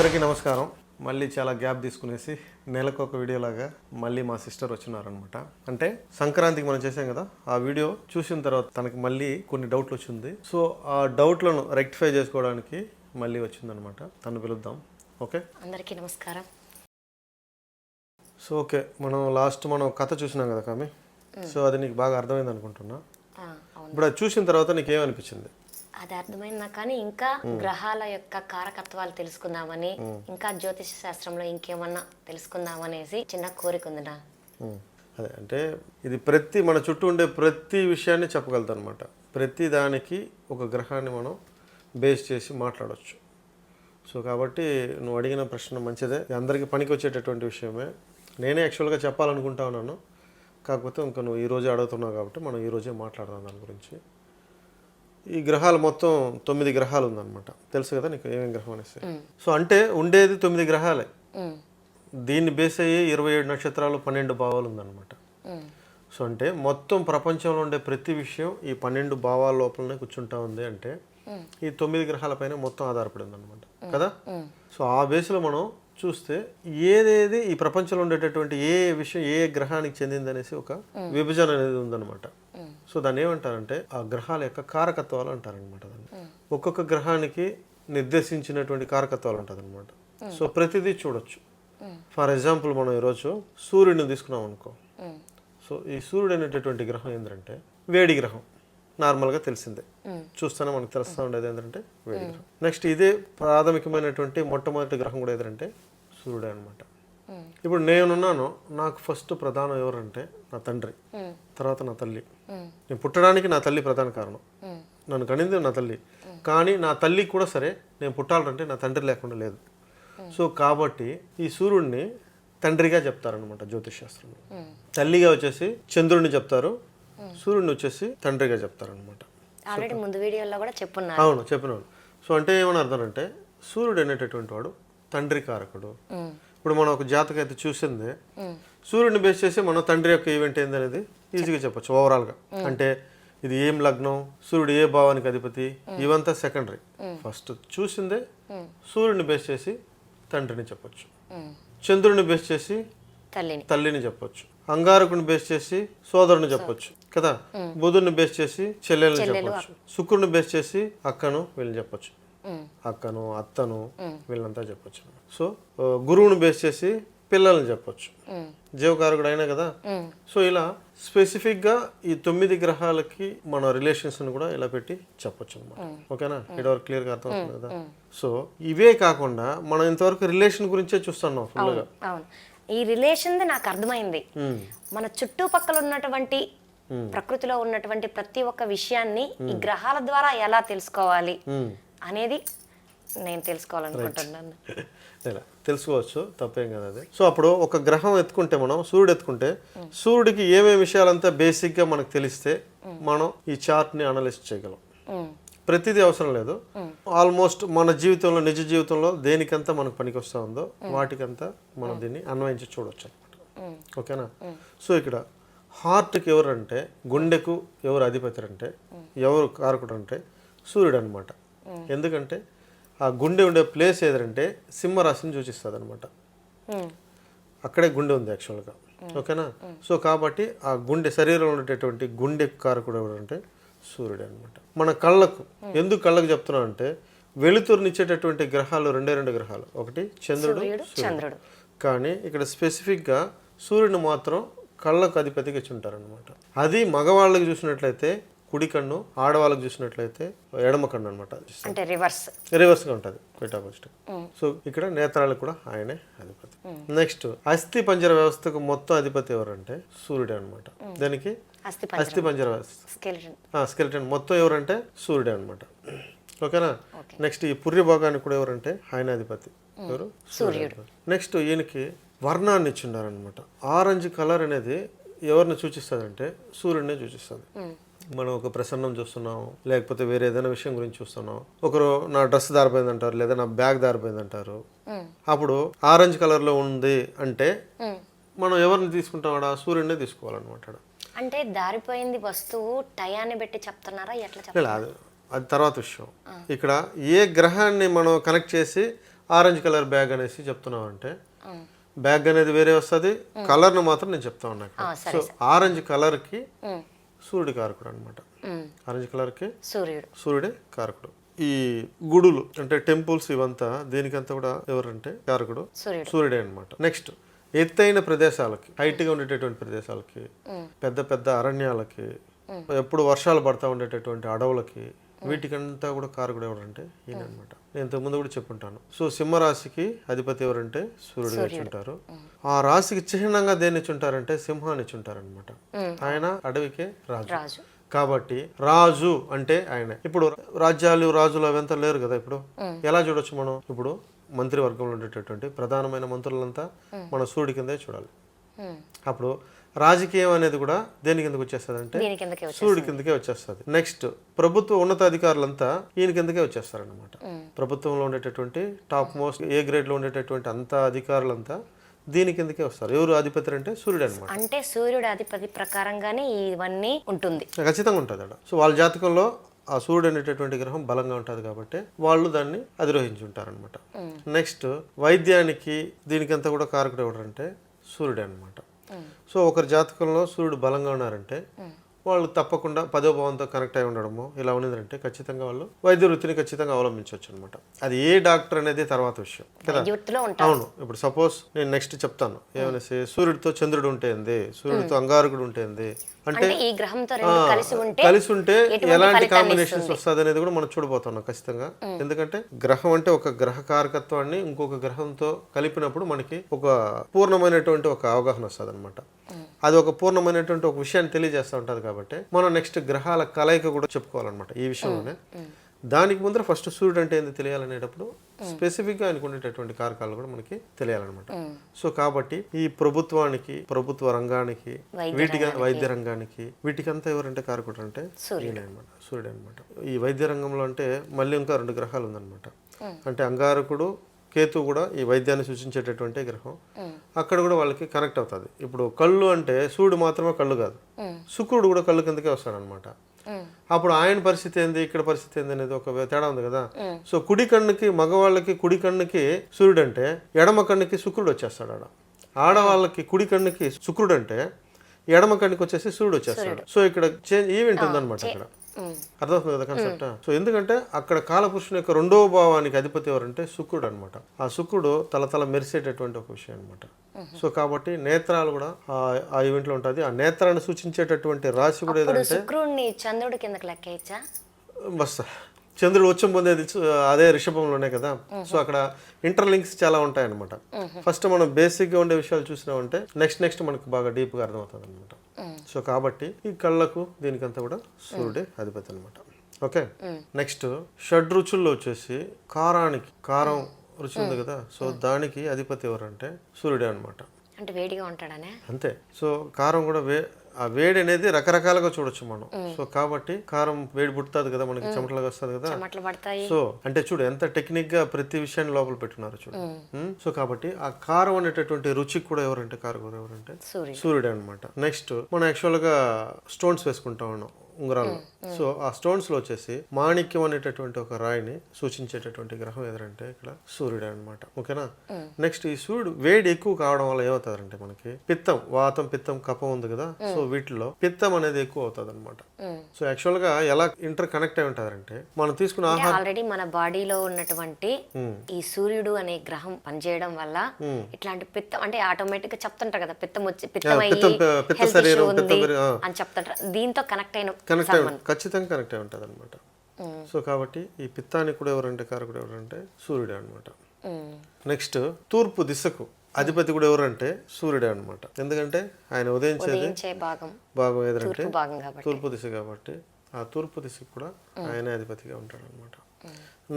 అందరికీ నమస్కారం. మళ్ళీ చాలా గ్యాప్ తీసుకునేసి నెలకు ఒక వీడియో లాగా మళ్ళీ మా సిస్టర్ వచ్చినారనమాట అంటే సంక్రాంతికి మనం చేసాం కదా ఆ వీడియో చూసిన తర్వాత తనకి మళ్ళీ కొన్ని డౌట్లు వచ్చింది. సో ఆ డౌట్లను రెక్టిఫై చేసుకోవడానికి మళ్ళీ వచ్చిందనమాట తను పిలుద్దాం. ఓకే? అందరికీ నమస్కారం. So okay. మనం లాస్ట్ మనం కథ చూసినాం కదా కామి? సో అది నీకు బాగా అర్థమైంది అనుకుంటున్నా ఇప్పుడు అది చూసిన తర్వాత నీకు ఏమనిపించింది అది అర్థమైంది? కానీ ఇంకా గ్రహాల యొక్క కారకత్వాలు తెలుసుకుందామని ఇంకా జ్యోతిష శాస్త్రంలో ఇంకేమన్నా తెలుసుకుందామనేసి చిన్న కోరిక ఉంది నా. అదే అంటే ఇది ప్రతి మన చుట్టూ ఉండే ప్రతి విషయాన్ని చెప్పగలుగుతాం అనమాట ప్రతి దానికి ఒక గ్రహాన్ని మనం బేస్ చేసి మాట్లాడవచ్చు సో కాబట్టి నువ్వు అడిగిన ప్రశ్న మంచిదే. అందరికీ పనికి వచ్చేటటువంటి విషయమే. నేనే యాక్చువల్గా చెప్పాలనుకుంటా ఉన్నాను. కాకపోతే ఇంకా నువ్వు ఈరోజే అడుగుతున్నావు కాబట్టి మనం ఈరోజే మాట్లాడదాం దాని గురించి. ఈ గ్రహాలు మొత్తం తొమ్మిది గ్రహాలు ఉందన్నమాట. తెలుసు కదా నీకు ఏమేమి గ్రహం అనేసి? సో అంటే ఉండేది తొమ్మిది గ్రహాలే. దీన్ని బేస్ అయ్యి ఇరవై ఏడు నక్షత్రాలు పన్నెండు భావాలు ఉందన్నమాట. సో అంటే మొత్తం ప్రపంచంలో ఉండే ప్రతి విషయం ఈ పన్నెండు భావాల లోపలనే కూర్చుంటా ఉంది అంటే ఈ తొమ్మిది గ్రహాలపైన మొత్తం ఆధారపడి ఉందన్నమాట. కదా? సో ఆ బేస్లో మనం చూస్తే ఏదేది ఈ ప్రపంచంలో ఉండేటటువంటి ఏ విషయం ఏ గ్రహానికి చెందింది అనేసి ఒక విభజన అనేది ఉందన్నమాట. సో దాన్ని ఏమంటారంటే ఆ గ్రహాల యొక్క కారకత్వాలు అంటారనమాట దాన్ని. ఒక్కొక్క గ్రహానికి నిర్దేశించినటువంటి కారకత్వాలు ఉంటుంది అనమాట సో ప్రతిదీ చూడొచ్చు. ఫర్ ఎగ్జాంపుల్ మనం ఈరోజు సూర్యుడిని తీసుకున్నాం అనుకో. సో ఈ సూర్యుడు అనేటటువంటి గ్రహం ఏంటంటే వేడి గ్రహం. నార్మల్గా తెలిసిందే. చూస్తేనే మనకు తెలుస్తూ ఉండేది ఏంటంటే వేడి గ్రహం. నెక్స్ట్ ఇదే ప్రాథమికమైనటువంటి మొట్టమొదటి గ్రహం కూడా ఏదంటే సూర్యుడే అనమాట ఇప్పుడు నేనున్నాను నాకు ఫస్ట్ ప్రధానం ఎవరంటే నా తండ్రి తర్వాత నా తల్లి. నేను పుట్టడానికి నా తల్లి ప్రధాన కారణం. నన్ను కనింది నా తల్లి. కానీ నా తల్లి కూడా సరే నేను పుట్టాలంటే నా తండ్రి లేకుండా లేదు. సో కాబట్టి ఈ సూర్యుడిని తండ్రిగా చెప్తారనమాట జ్యోతిష్ శాస్త్రంలో ఉమ్. తల్లిగా వచ్చేసి చంద్రుడిని చెప్తారు సూర్యుడిని వచ్చేసి తండ్రిగా చెప్తారనమాట ఆల్రెడీ ముందు వీడియోలో కూడా చెప్పున్నారు. అవును చెప్పిన వాళ్ళు సో అంటే ఏమని అర్థం అంటే సూర్యుడు అనేటటువంటి వాడు తండ్రి కారకుడు. ఇప్పుడు మనం ఒక జాతక అయితే చూసిందే. సూర్యుడిని బేస్ చేసి మనం తండ్రి యొక్క ఈవెంట్ ఏంది అనేది ఈజీగా చెప్పొచ్చు ఓవరాల్గా అంటే ఇది ఏం లగ్నం సూర్యుడు ఏ భావానికి అధిపతి ఇవంతా సెకండరీ ఫస్ట్ చూసిందే సూర్యుడిని బేస్ చేసి తండ్రిని చెప్పొచ్చు. చంద్రుడిని బేస్ చేసి తల్లిని. చెప్పొచ్చు. అంగారకుని బేస్ చేసి సోదరుని చెప్పొచ్చు కదా? బుధుడిని బేస్ చేసి చెల్లెల్ని చెప్పొచ్చు. శుక్రుడిని బేస్ చేసి అక్కను వీళ్ళని చెప్పొచ్చు. అక్కను అత్తను వీళ్ళంతా చెప్పొచ్చు. సో గురువుని బేస్ చేసి పిల్లల్ని చెప్పొచ్చు. జీవకారకుడు అయినా కదా? సో ఇలా స్పెసిఫిక్గా ఈ తొమ్మిది గ్రహాలకి మన రిలేషన్స్ని కూడా ఇలా పెట్టి చెప్పొచ్చు అనమాట ఓకేనా? ఇటువరకు క్లియర్గా అర్థం అవుతుంది కదా? సో ఇవే కాకుండా మనం ఇంతవరకు రిలేషన్ గురించే చూస్తున్నాం ఫుల్గా ఈ రిలేషన్ది నాకు అర్థమైంది. మన చుట్టుపక్కల ఉన్నటువంటి ప్రకృతిలో ఉన్నటువంటి ప్రతి ఒక్క విషయాన్ని ఈ గ్రహాల ద్వారా ఎలా తెలుసుకోవాలి? అనేది నేను తెలుసుకోవాలనుకుంటున్నాను. ఇలా తెలుసుకోవచ్చు తప్పేం కదా అది. సో అప్పుడు ఒక గ్రహం ఎత్తుకుంటే మనం సూర్యుడు ఎత్తుకుంటే సూర్యుడికి ఏమేమి విషయాలంతా బేసిక్గా మనకు తెలిస్తే మనం ఈ చార్ట్ని అనలిస్ట్ చేయగలం. ప్రతిదీ అవసరం లేదు. ఆల్మోస్ట్ మన జీవితంలో నిజ జీవితంలో దేనికంతా మనకు పనికి వస్తూ ఉందో వాటికంతా మనం దీన్ని అన్వయించి చూడొచ్చు అనమాట ఓకేనా? సో ఇక్కడ హార్ట్కి ఎవరంటే గుండెకు ఎవరు అధిపతి అంటే ఎవరు కారకుడు అంటే సూర్యుడు అనమాట ఎందుకంటే ఆ గుండె ఉండే ప్లేస్ ఏదంటే సింహరాశిని సూచిస్తుంది అనమాట అక్కడే గుండె ఉంది యాక్చువల్గా. ఓకేనా? సో కాబట్టి ఆ గుండె శరీరంలో ఉండేటటువంటి గుండె కారకుడు ఎవరంటే సూర్యుడు అనమాట మన కళ్ళకు ఎందుకు కళ్ళకు చెప్తున్నాం అంటే వెలుతురునిచ్చేటటువంటి గ్రహాలు రెండే రెండు గ్రహాలు. ఒకటి చంద్రుడు సూర్యుడు చంద్రుడు. కానీ ఇక్కడ స్పెసిఫిక్గా సూర్యుని మాత్రం కళ్ళకు అధిపతిగా ఇచ్చి ఉంటారనమాట అది మగవాళ్ళకి చూసినట్లయితే కుడి కన్ను ఆడవాళ్ళకి చూసినట్లయితే ఎడమ కన్ను అనమాట అంటే రివర్స్. రివర్స్గా ఉంటుంది క్విట్ ఆపోజిట్ సో ఇక్కడ నేత్రాలకు కూడా ఆయనే అధిపతి. నెక్స్ట్ అస్థి పంజర వ్యవస్థకు మొత్తం అధిపతి ఎవరంటే సూర్యుడే అనమాట దానికి? అస్థి పంజర. వ్యవస్థ. స్కెలిటన్ మొత్తం ఎవరంటే సూర్యుడే అనమాట ఓకేనా? నెక్స్ట్ ఈ పుర్రి భాగానికి కూడా ఎవరంటే ఆయన అధిపతి. ఎవరు? సూర్యుడు. నెక్స్ట్ ఈయనకి వర్ణాన్ని ఇచ్చిండారనమాట ఆరెంజ్ కలర్ అనేది ఎవరిని సూచిస్తుందంటే సూర్యుడిని సూచిస్తుంది. మనం ఒక ప్రసన్నం చూస్తున్నాం లేకపోతే వేరే ఏదైనా విషయం గురించి చూస్తున్నాం. ఒకరు నా డ్రెస్ దారిపోయింది అంటారు లేదా నా బ్యాగ్ దారిపోయింది అంటారు అప్పుడు ఆరెంజ్ కలర్లో ఉంది అంటే మనం ఎవరిని తీసుకుంటాం సూర్యుడిని తీసుకోవాలన్నమాట. అంటే దారిపోయింది వస్తువు టయాన్ని పెట్టి చెప్తున్నారా? ఎట్లా చెప్తారు అది తర్వాత విషయం. ఇక్కడ ఏ గ్రహాన్ని మనం కనెక్ట్ చేసి ఆరెంజ్ కలర్ బ్యాగ్ అనేసి చెప్తున్నావు అంటే బ్యాగ్ అనేది వేరే వస్తుంది కలర్ను మాత్రం నేను చెప్తా ఉన్నా సో ఆరెంజ్ కలర్కి సూర్యుడి కారకుడు అనమాట. ఆరెంజ్ కలర్కి సూర్యుడు. సూర్యుడే కారకుడు. ఈ గుడులు అంటే టెంపుల్స్ ఇవంతా దీనికంతా కూడా ఎవరంటే కారకుడు? సూర్యుడు. సూర్యుడే అనమాట నెక్స్ట్ ఎత్తైన ప్రదేశాలకి హైట్గా ఉండేటటువంటి ప్రదేశాలకి పెద్ద పెద్ద అరణ్యాలకి ఎప్పుడు వర్షాలు పడతా ఉండేటటువంటి అడవులకి వీటికంతా కూడా కారకుడు ఎవరంటే ఈయన అనమాట నేను ఇంతకుముందు కూడా చెప్పుంటాను. సో సింహరాశికి అధిపతి ఎవరంటే సూర్యుడు ఇచ్చుంటారు ఆ రాశికి చిహ్నంగా దేన్ని ఇచ్చుంటారంటే సింహాన్ని ఇచ్చుంటారనమాట ఆయన అడవికే రాజు. కాబట్టి రాజు అంటే ఆయన. ఇప్పుడు రాజ్యాలు రాజులు అవంతా లేరు కదా ఇప్పుడు. ఎలా చూడొచ్చు మనం? ఇప్పుడు మంత్రివర్గంలో ఉండేటటువంటి ప్రధానమైన మంత్రులంతా మన సూర్యుడి కిందే చూడాలి. అప్పుడు రాజకీయం అనేది కూడా దేని కిందకి వచ్చేస్తుంది? అంటే సూర్యుడి కిందకే వచ్చేస్తుంది. నెక్స్ట్ ప్రభుత్వ ఉన్నతాధికారులంతా ఈయన కిందకే వచ్చేస్తారనమాట ప్రభుత్వంలో ఉండేటటువంటి టాప్ మోస్ట్ ఏ గ్రేడ్లో ఉండేటటువంటి అంత అధికారులంతా దీని కిందకే వస్తారు. ఎవరు అధిపతి అంటే సూర్యుడు అనమాట అంటే సూర్యుడు అధిపతి ప్రకారంగానే ఇవన్నీ ఉంటుంది. ఖచ్చితంగా ఉంటుంది అక్కడ. సో వాళ్ళ జాతకంలో ఆ సూర్యుడు అనేటటువంటి గ్రహం బలంగా ఉంటుంది కాబట్టి వాళ్ళు దాన్ని అధిరోహించి ఉంటారనమాట నెక్స్ట్ వైద్యానికి దీనికంతా కూడా కారకుడు ఎవడంటే సూర్యుడే అనమాట సో ఒకరి జాతకంలో సూర్యుడు బలంగా ఉన్నారంటే వాళ్ళు తప్పకుండా పదో భావంతో కనెక్ట్ అయి ఉండడము ఇలా ఉన్నదంటే ఖచ్చితంగా వాళ్ళు వైద్య వృత్తిని ఖచ్చితంగా అవలంబించవచ్చు అనమాట అది ఏ డాక్టర్ అనేది తర్వాత విషయం కదా? అవును. ఇప్పుడు సపోజ్ నేను నెక్స్ట్ చెప్తాను. ఏమనేసి సూర్యుడితో చంద్రుడు ఉంటేంది సూర్యుడితో అంగారకుడు ఉంటేంది అంటే కలిసి ఉంటే ఎలాంటి కాంబినేషన్స్ వస్తుంది అనేది కూడా మనం చూడబోతున్నాం ఖచ్చితంగా. ఎందుకంటే గ్రహం అంటే ఒక గ్రహ కారకత్వాన్ని ఇంకొక గ్రహంతో కలిపినప్పుడు మనకి ఒక పూర్ణమైనటువంటి ఒక అవగాహన వస్తుంది అనమాట అది ఒక పూర్ణమైనటువంటి ఒక విషయాన్ని తెలియజేస్తూ ఉంటుంది కాబట్టి మనం నెక్స్ట్ గ్రహాల కలయిక కూడా చెప్పుకోవాలన్నమాట ఈ విషయంలోనే. దానికి ముందర ఫస్ట్ సూర్యుడు అంటే ఏంది తెలియాలనేటప్పుడు స్పెసిఫిక్గా ఆయనకు ఉండేటటువంటి కారకాలు కూడా మనకి తెలియాలన్నమాట. సో కాబట్టి ఈ ప్రభుత్వానికి ప్రభుత్వ రంగానికి వీటికి వైద్య రంగానికి వీటికంతా ఎవరంటే కారకుడు అంటే ఈయన అనమాట సూర్యుడు అనమాట ఈ వైద్య రంగంలో అంటే మళ్ళీ ఇంకా రెండు గ్రహాలు ఉందన్నమాట. అంటే అంగారకుడు కేతు కూడా ఈ వైద్యాన్ని సూచించేటటువంటి గ్రహం. అక్కడ కూడా వాళ్ళకి కనెక్ట్ అవుతుంది. ఇప్పుడు కళ్ళు అంటే సూర్యుడు మాత్రమే కళ్ళు కాదు. శుక్రుడు కూడా కళ్ళు కిందకే వస్తాడనమాట. అప్పుడు ఆయన పరిస్థితి ఏంది ఇక్కడ పరిస్థితి ఏంది అనేది ఒక తేడా ఉంది కదా. సో కుడి కన్నుకి మగవాళ్ళకి కుడి కన్నుకి సూర్యుడు అంటే ఎడమ కన్నుకి శుక్రుడు వచ్చేస్తాడు ఆడ. ఆడవాళ్ళకి కుడి కన్నుకి శుక్రుడు అంటే ఎడమ కన్నుకి వచ్చేసి సూర్యుడు వచ్చేస్తాడు. సో ఇక్కడ చేంజ్ ఈవెంట్ ఉందన్నమాట అక్కడ. ఉమ్. అర్థమవుతుంది కదా కాన్సెప్ట్ సో ఎందుకంటే అక్కడ కాలపురుషుని యొక్క రెండవ భావానికి అధిపతి ఎవరంటే శుక్రుడు అనమాట ఆ శుక్రుడు తల తల మెరిసేటటువంటి ఒక విషయం అనమాట సో కాబట్టి నేత్రాలు కూడా ఆ- ఆ ఈవెంట్లో ఉంటుంది. ఆ నేత్రాన్ని సూచించేటటువంటి రాశి కూడా ఏదంటే శుక్రుడిని చంద్రుడి కిందకి లెక్కేయచ్చా? బస్ చంద్రుడు వచ్చం పొందేది అదే రిషభంలోనే కదా? సో అక్కడ ఇంటర్లింక్స్ చాలా ఉంటాయన్నమాట. ఫస్ట్ మనం బేసిక్గా ఉండే విషయాలు చూసినామంటే నెక్స్ట్ నెక్స్ట్ మనకు బాగా డీప్గా అర్థమవుతుంది అనమాట సో కాబట్టి ఈ కళ్ళకు దీనికంతా కూడా సూర్యుడే అధిపతి అనమాట ఓకే నెక్స్ట్ షడ్ రుచుల్లో వచ్చేసి కారానికి కారం రుచి ఉంది కదా? సో దానికి అధిపతి ఎవరంటే సూర్యుడే అనమాట అంటే వేడిగా ఉంటాడనే? అంతే. సో కారం కూడా వే ఆ వేడి అనేది రకరకాలుగా చూడొచ్చు మనం. సో కాబట్టి కారం వేడి పుట్టుతుంది కదా మనకి చెమటలాగా వస్తుంది కదా. సో అంటే చూడు ఎంత టెక్నిక్గా ప్రతి విషయాన్ని లోపల పెట్టున్నారు చూడు. సో కాబట్టి ఆ కారం అనేటటువంటి రుచికి కూడా ఎవరంటే కారకుడు ఎవరంటే సూర్యుడు. సూర్యుడు అనమాట నెక్స్ట్ మనం యాక్చువల్గా స్టోన్స్ వేసుకుంటా ఉన్నాం ఉంగరాలు. సో ఆ స్టోన్స్లో వచ్చేసి మాణిక్యం అనేటటువంటి ఒక రాయిని సూచించేటటువంటి గ్రహం ఎదురంటే ఇక్కడ సూర్యుడే అన్నమాట. ఓకేనా? నెక్స్ట్ ఈ సూర్యుడు వేడి ఎక్కువ కావడం వల్ల ఏమవుతారంటే మనకి పిత్తం వాతం పిత్తం కఫం ఉంది కదా? సో వీటిలో పిత్తం అనేది ఎక్కువ అవుతుంది అనమాట. సో యాక్చువల్గా ఎలా ఇంటర్ కనెక్ట్ అయి ఉంటారంటే మనం తీసుకున్న ఆహారం ఆల్రెడీ మన బాడీలో ఉన్నటువంటి ఈ సూర్యుడు అనే గ్రహం పనిచేయడం వల్ల ఇట్లాంటి పిత్తం అంటే ఆటోమేటిక్గా చెప్తుంటారు కదా పిత్తం వచ్చి పిత్తం అయ్యి. అని చెప్తుంటారు. దీంతో కనెక్ట్ అయిన ఖచ్చితంగా కనెక్ట్ అయి ఉంటుంది అనమాట సో కాబట్టి ఈ పిత్తానికి కూడా ఎవరంటే కారకుడు ఎవరంటే సూర్యుడే అనమాట. నెక్స్ట్ తూర్పు దిశకు అధిపతి కూడా ఎవరంటే సూర్యుడే అనమాట ఎందుకంటే ఆయన ఉదయించేది ఉదయించే భాగం. ఏదంటే తూర్పు దిశ కాబట్టి ఆ తూర్పు దిశకు కూడా ఆయనే అధిపతిగా ఉంటాడు అనమాట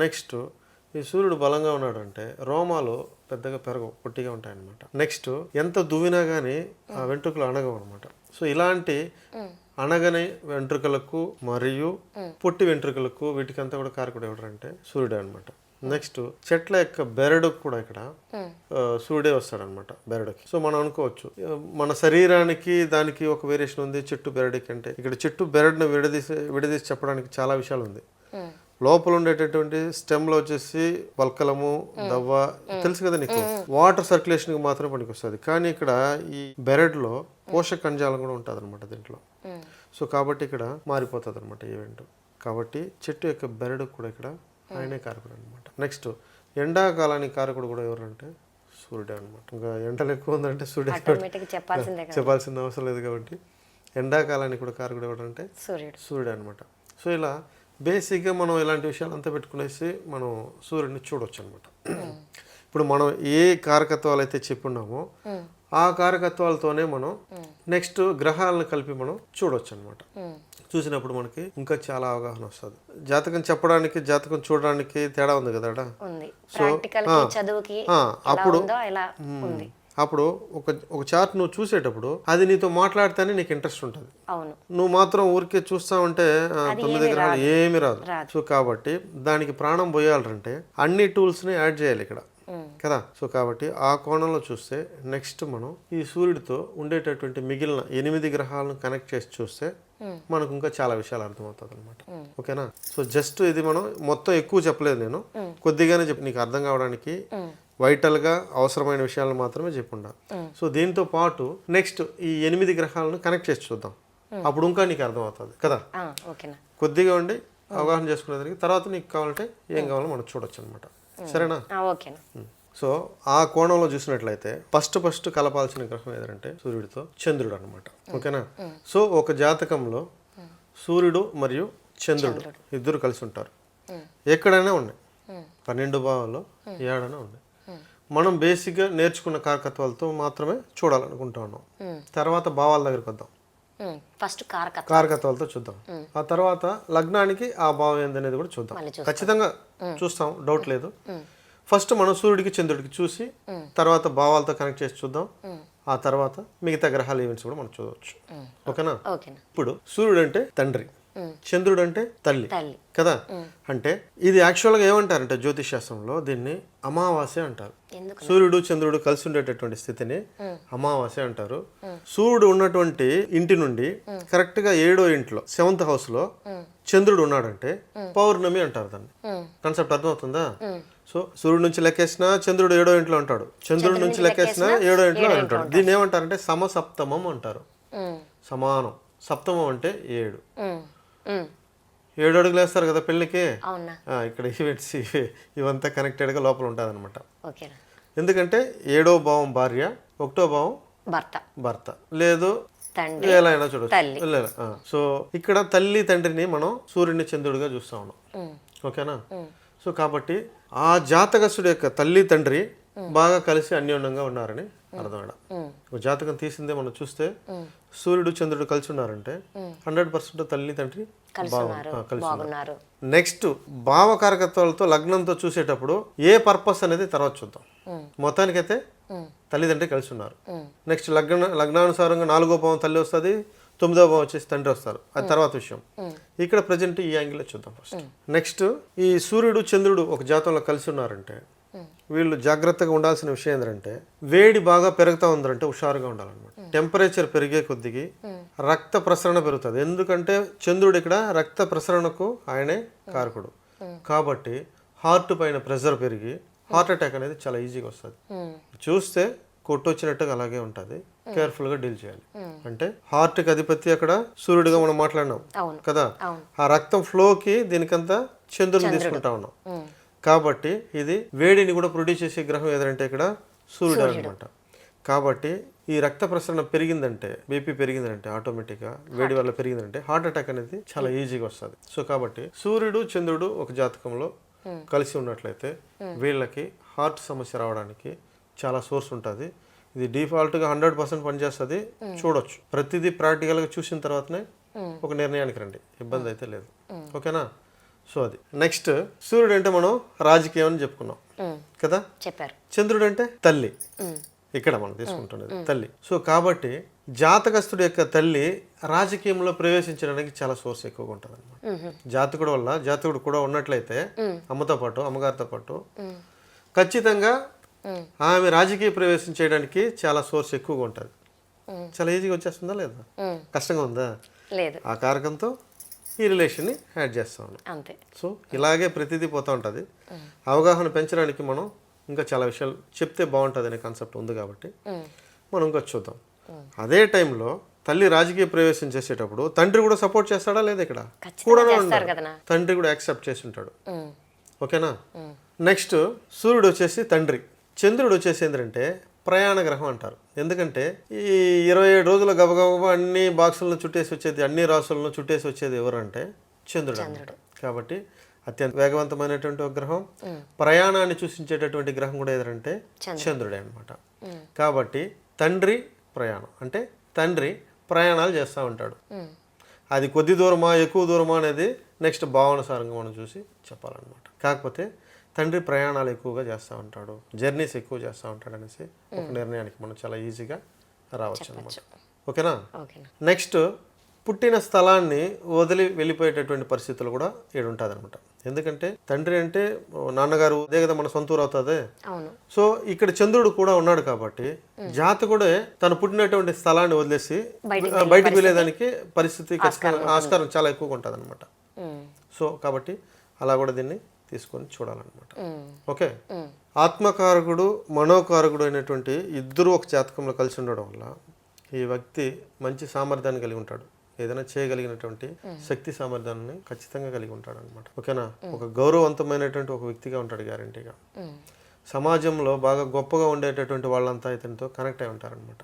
నెక్స్ట్ ఈ సూర్యుడు బలంగా ఉన్నాడంటే రోమాలు పెద్దగా పెరగవు పొట్టిగా ఉంటాయన్నమాట. నెక్స్ట్ ఎంత దువ్వినా కానీ ఆ వెంట్రుకలు అణగవు అనమాట సో ఇలాంటి అనగని వెంట్రుకలకు మరియు పొట్టి వెంట్రుకలకు వీటికంతా కూడా కారకుడు ఎవడంటే సూర్యుడే అనమాట నెక్స్ట్ చెట్ల యొక్క బెరడుకు కూడా ఇక్కడ సూర్యుడే వస్తాడనమాట బెరడుకి. సో మనం అనుకోవచ్చు మన శరీరానికి దానికి ఒక వేరియేషన్ ఉంది చెట్టు బెరడుకి అంటే. ఇక్కడ చెట్టు బెరడును విడదీసి విడదీసి చెప్పడానికి చాలా విషయాలు ఉంది. లోపల ఉండేటటువంటి స్టెమ్లో వచ్చేసి పల్కలము దవ్వ తెలుసు కదా నీకు? వాటర్ సర్క్యులేషన్కి మాత్రమే పనికొస్తుంది. కానీ ఇక్కడ ఈ బెరెడ్లో పోషక కణజాలం కూడా ఉంటుంది అనమాట దీంట్లో సో కాబట్టి ఇక్కడ మారిపోతుంది అనమాట ఈవెంట్. కాబట్టి చెట్టు యొక్క బెరడు కూడా ఇక్కడ ఆయనే కారకుడు అనమాట నెక్స్ట్ ఎండాకాలానికి కారకుడు కూడా ఎవరంటే సూర్యుడే అనమాట ఇంకా ఎండలు ఎక్కువ ఉందంటే సూర్యుడు చెప్పాల్సిన అవసరం లేదు కాబట్టి ఎండాకాలానికి కూడా కారకుడు ఎవరంటే సూర్యుడు. సూర్యుడు అనమాట సో ఇలా బేసిక్గా మనం ఇలాంటి విషయాలు అంతా పెట్టుకునేసి మనం సూర్యుడిని చూడొచ్చు అనమాట ఇప్పుడు మనం ఏ కారకత్వాలు అయితే చెప్పున్నామో ఆ కారకత్వాలతోనే మనం నెక్స్ట్ గ్రహాలను కలిపి మనం చూడొచ్చు అనమాట. చూసినప్పుడు మనకి ఇంకా చాలా అవగాహన వస్తుంది. జాతకం చెప్పడానికి జాతకం చూడడానికి తేడా ఉంది కదా ఆడ. ఉంది. అప్పుడు ఒక ఒక చార్ట్ నువ్వు చూసేటప్పుడు అది నీతో మాట్లాడితేనే నీకు ఇంట్రెస్ట్ ఉంటుంది. అవును. నువ్వు మాత్రం ఊరికే చూస్తా ఉంటే ఆ, తొమ్మిది గ్రహాలు ఏమీ రాదు. సో కాబట్టి దానికి ప్రాణం పోయాలంటే అన్ని టూల్స్ని యాడ్ చేయాలి ఇక్కడ. కదా? సో కాబట్టి ఆ కోణంలో చూస్తే నెక్స్ట్ మనం ఈ సూర్యుడితో ఉండేటటువంటి మిగిలిన ఎనిమిది గ్రహాలను కనెక్ట్ చేసి చూస్తే మనకు ఇంకా చాలా విషయాలు అర్థమవుతుంది అనమాట ఓకేనా? సో జస్ట్ ఇది మనం మొత్తం ఎక్కువ చెప్పలేదు నేను. కొద్దిగానే చెప్పి నీకు అర్థం కావడానికి వైటల్గా అవసరమైన విషయాలను మాత్రమే చెప్పుండా. సో దీంతో పాటు నెక్స్ట్ ఈ ఎనిమిది గ్రహాలను కనెక్ట్ చేసి చూద్దాం. అప్పుడు ఇంకా నీకు అర్థం అవుతుంది కదా కొద్దిగా ఉండి అవగాహన చేసుకునేదానికి తర్వాత నీకు కావాలంటే ఏం కావాలో మనం చూడొచ్చు అనమాట సరేనా? సో ఆ కోణంలో చూసినట్లయితే ఫస్ట్ ఫస్ట్ కలపాల్సిన గ్రహం ఏదంటే సూర్యుడితో చంద్రుడు అనమాట ఓకేనా? సో ఒక జాతకంలో సూర్యుడు మరియు చంద్రుడు ఇద్దరు కలిసి ఉంటారు. ఎక్కడైనా ఉన్నాయి. పన్నెండు భావాల్లో ఏడైనా ఉన్నాయి. మనం బేసిక్గా నేర్చుకున్న కారకత్వాలతో మాత్రమే చూడాలనుకుంటా ఉన్నాం తర్వాత భావాల దగ్గరికి వద్దాం. ఫస్ట్ కారకత్వం. కారకత్వాలతో చూద్దాం. ఆ తర్వాత లగ్నానికి ఆ భావం ఏందనేది కూడా చూద్దాం. ఖచ్చితంగా చూస్తాం. డౌట్ లేదు. ఫస్ట్ మనం సూర్యుడికి చంద్రుడికి చూసి తర్వాత భావాలతో కనెక్ట్ చేసి చూద్దాం. ఆ తర్వాత మిగతా గ్రహాల ఈవెంట్స్ కూడా మనం చూడవచ్చు. ఓకేనా? ఇప్పుడు సూర్యుడు అంటే తండ్రి. చంద్రుడు అంటే తల్లి. కదా? అంటే ఇది యాక్చువల్గా ఏమంటారంటే జ్యోతిష్ శాస్త్రంలో దీన్ని అమావాస్య అంటారు. సూర్యుడు చంద్రుడు కలిసి ఉండేటటువంటి స్థితిని అమావాస్య అంటారు. సూర్యుడు ఉన్నటువంటి ఇంటి నుండి కరెక్ట్గా ఏడో ఇంట్లో సెవెంత్ హౌస్లో చంద్రుడు ఉన్నాడంటే పౌర్ణమి అంటారు దాన్ని. కాన్సెప్ట్ అర్థమవుతుందా? సో సూర్యుడు నుంచి లెక్కేసినా చంద్రుడు ఏడో ఇంట్లో ఉంటాడు. చంద్రుడి నుంచి లెక్కేసినా ఏడో ఇంట్లో ఉంటాడు. దీన్ని ఏమంటారంటే సమసప్తమం అంటారు. సమానం. సప్తమం అంటే ఏడు. ఏడు అడుగులు వేస్తారు కదా పెళ్ళికి? ఇక్కడ ఈవెంట్స్ ఇవి- ఇవంతా కనెక్టెడ్గా లోపల ఉంటుంది అనమాట ఎందుకంటే ఏడో భావం భార్య ఒకటో భావం భర్త. భర్త. లేదు ఎలా అయినా ఆ. సో ఇక్కడ తల్లి తండ్రిని మనం సూర్యుని చంద్రుడిగా చూస్తా ఉన్నాం. ఓకేనా? సో కాబట్టి ఆ జాతకస్తుడి యొక్క తల్లి తండ్రి బాగా కలిసి అన్యోన్యంగా ఉన్నారని అర్థం ఈడ. ఉమ్. ఒక జాతకం తీసిందే మనం చూస్తే సూర్యుడు చంద్రుడు కలిసి ఉన్నారంటే హండ్రెడ్ పర్సెంట్ తల్లి తండ్రి కలిసి నెక్స్ట్ భావకారకత్వాలతో లగ్నంతో చూసేటప్పుడు ఏ పర్పస్ అనేది తర్వాత చూద్దాం. మొత్తానికైతే. తల్లిదండ్రి కలిసి ఉన్నారు. నెక్స్ట్ లగ్న లగ్నానుసారంగా నాలుగో భావం తల్లి వస్తుంది తొమ్మిదో భావం వచ్చేసి తండ్రి వస్తారు. అది తర్వాత విషయం. ఇక్కడ ప్రజెంట్ ఈ యాంగిల్లో చూద్దాం ఫస్ట్ నెక్స్ట్ ఈ సూర్యుడు చంద్రుడు ఒక జాతంలో కలిసి ఉన్నారంటే వీళ్ళు జాగ్రత్తగా ఉండాల్సిన విషయం ఏంటంటే వేడి బాగా పెరుగుతా ఉందంటే హుషారుగా ఉండాలన్నమాట. టెంపరేచర్ పెరిగే కొద్దికి రక్త ప్రసరణ పెరుగుతుంది. ఎందుకంటే చంద్రుడు ఇక్కడ రక్త ప్రసరణకు ఆయనే కారకుడు. కాబట్టి హార్ట్ పైన ప్రెషర్ పెరిగి హార్ట్ అటాక్ అనేది చాలా ఈజీగా వస్తుంది. చూస్తే కొట్టొచ్చినట్టుగా అలాగే ఉంటుంది. కేర్ఫుల్గా డీల్ చేయాలి. అంటే హార్ట్కి అధిపతి అక్కడ సూర్యుడిగా మనం మాట్లాడినాం కదా? ఆ రక్తం ఫ్లోకి దీనికంతా చంద్రుని తీసుకుంటా ఉన్నాం. కాబట్టి ఇది వేడిని కూడా ప్రొడ్యూస్ చేసే గ్రహం ఏదంటే ఇక్కడ సూర్యుడు అనమాట కాబట్టి ఈ రక్త ప్రసరణ పెరిగిందంటే బీపీ పెరిగిందంటే ఆటోమేటిక్గా వేడి వల్ల పెరిగిందంటే హార్ట్ అటాక్ అనేది చాలా ఈజీగా వస్తుంది. సో కాబట్టి సూర్యుడు చంద్రుడు ఒక జాతకంలో కలిసి ఉన్నట్లయితే వీళ్ళకి హార్ట్ సమస్య రావడానికి చాలా సోర్స్ ఉంటుంది. ఇది డిఫాల్ట్గా హండ్రెడ్ పర్సెంట్ పనిచేస్తుంది. చూడొచ్చు. ప్రతిదీ ప్రాక్టికల్గా చూసిన తర్వాతనే ఒక నిర్ణయానికి రండి. ఇబ్బంది అయితే లేదు. ఓకేనా సో అది. నెక్స్ట్ సూర్యుడు అంటే మనం రాజకీయం అని చెప్పుకున్నాం. కదా? చెప్పారు. చంద్రుడు అంటే తల్లి. ఇక్కడ మనం తీసుకుంటున్నది తల్లి. సో కాబట్టి జాతకస్తుడి యొక్క తల్లి రాజకీయంలో ప్రవేశించడానికి చాలా సోర్స్ ఎక్కువగా ఉంటుంది అనమాట. జాతకుడు వల్ల జాతకుడు కూడా ఉన్నట్లయితే అమ్మతో పాటు అమ్మగారితో పాటు ఖచ్చితంగా. ఆమె రాజకీయ ప్రవేశం చేయడానికి చాలా సోర్స్ ఎక్కువగా ఉంటుంది. చాలా ఈజీగా వచ్చేస్తుందా లేదా. కష్టంగా ఉందా? లేదు. ఆ కారకంతో ఈ రిలేషన్ని యాడ్ చేస్తా ఉన్నాం. అంతే. సో ఇలాగే ప్రతిదీ పోతూ ఉంటుంది. అవగాహన పెంచడానికి మనం ఇంకా చాలా విషయాలు చెప్తే బాగుంటుంది అనే కాన్సెప్ట్ ఉంది కాబట్టి. మనం ఇంకా చూద్దాం. అదే టైంలో తల్లి రాజకీయ ప్రవేశం చేసేటప్పుడు తండ్రి కూడా సపోర్ట్ చేస్తాడా లేదా ఇక్కడ? కూడా తండ్రి కూడా యాక్సెప్ట్ చేసి ఉంటాడు. ఓకేనా? నెక్స్ట్ సూర్యుడు వచ్చేసి తండ్రి. చంద్రుడు వచ్చేసి ఏంటంటే ప్రయాణ గ్రహం అంటారు. ఎందుకంటే ఈ ఇరవై ఏడు రోజుల గబగబా అన్ని బాక్సులను చుట్టేసి వచ్చేది అన్ని రాసులను చుట్టేసి వచ్చేది ఎవరంటే చంద్రుడు. కాబట్టి అత్యంత వేగవంతమైనటువంటి ఒక గ్రహం. ప్రయాణాన్ని సూచించేటటువంటి గ్రహం కూడా ఏదంటే చంద్రుడే. అనమాట కాబట్టి తండ్రి ప్రయాణం అంటే తండ్రి ప్రయాణాలు చేస్తూ ఉంటాడు. అది కొద్ది దూరమా ఎక్కువ దూరమా అనేది నెక్స్ట్ భావనాసారంగా మనం చూసి చెప్పాలన్నమాట. కాకపోతే తండ్రి ప్రయాణాలు ఎక్కువగా చేస్తూ ఉంటాడు. జర్నీస్ ఎక్కువ చేస్తూ ఉంటాడు అనేసి ఒక నిర్ణయానికి మనం చాలా ఈజీగా రావచ్చు అనమాట ఓకేనా? నెక్స్ట్ పుట్టిన స్థలాన్ని వదిలి వెళ్ళిపోయేటటువంటి పరిస్థితులు కూడా ఈడు ఉంటుంది అనమాట ఎందుకంటే తండ్రి అంటే నాన్నగారు అదే కదా మన సొంత ఊరు అవుతుంది? సో ఇక్కడ చంద్రుడు కూడా ఉన్నాడు కాబట్టి జాతకుడే తను పుట్టినటువంటి స్థలాన్ని వదిలేసి బయటికి వెళ్ళేదానికి పరిస్థితి ఆస్కారం చాలా ఎక్కువగా ఉంటుంది అనమాట. సో కాబట్టి అలా కూడా దీన్ని తీసుకొని చూడాలన్నమాట. ఓకే. ఆత్మకారకుడు మనోకారకుడు అయినటువంటి ఇద్దరు ఒక జాతకంలో కలిసి ఉండడం వల్ల ఈ వ్యక్తి మంచి సామర్థ్యాన్ని కలిగి ఉంటాడు. ఏదైనా చేయగలిగినటువంటి శక్తి సామర్థ్యాన్ని ఖచ్చితంగా కలిగి ఉంటాడు అనమాట ఓకేనా ఒక గౌరవవంతమైనటువంటి ఒక వ్యక్తిగా ఉంటాడు గ్యారంటీగా. సమాజంలో బాగా గొప్పగా ఉండేటటువంటి వాళ్ళంతా ఇతనితో కనెక్ట్ అయి ఉంటారనమాట.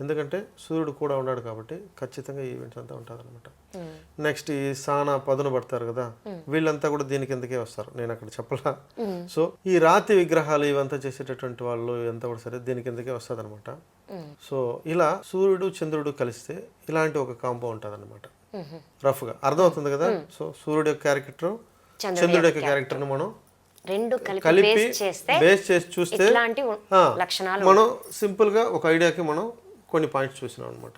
ఎందుకంటే సూర్యుడు కూడా ఉన్నాడు కాబట్టి ఖచ్చితంగా ఈ ఈవెంట్స్ అంతా ఉంటుందన్నమాట. ఉమ్. నెక్స్ట్ ఈ సానా పదును పడతారు కదా వీళ్ళంతా కూడా దీనికి ఎందుకే వస్తారు? నేను అక్కడ చెప్పలా. సో ఈ రాతి విగ్రహాలు ఇవంతా చేసేటటువంటి వాళ్ళు ఇవంతా కూడా సరే దీనికి ఎందుకే వస్తుంది అనమాట. సో ఇలా సూర్యుడు చంద్రుడు కలిస్తే ఇలాంటి ఒక కాంబో ఉంటుంది అనమాట. రఫ్గా. అర్థమవుతుంది కదా? సో సూర్యుడు యొక్క క్యారెక్టర్ చంద్రుడి యొక్క క్యారెక్టర్ను మనం రెండు కలిపి బేస్ చేసి చూస్తే మనం సింపుల్గా ఒక ఐడియాకి మనం కొన్ని పాయింట్స్ చూసినాం అనమాట.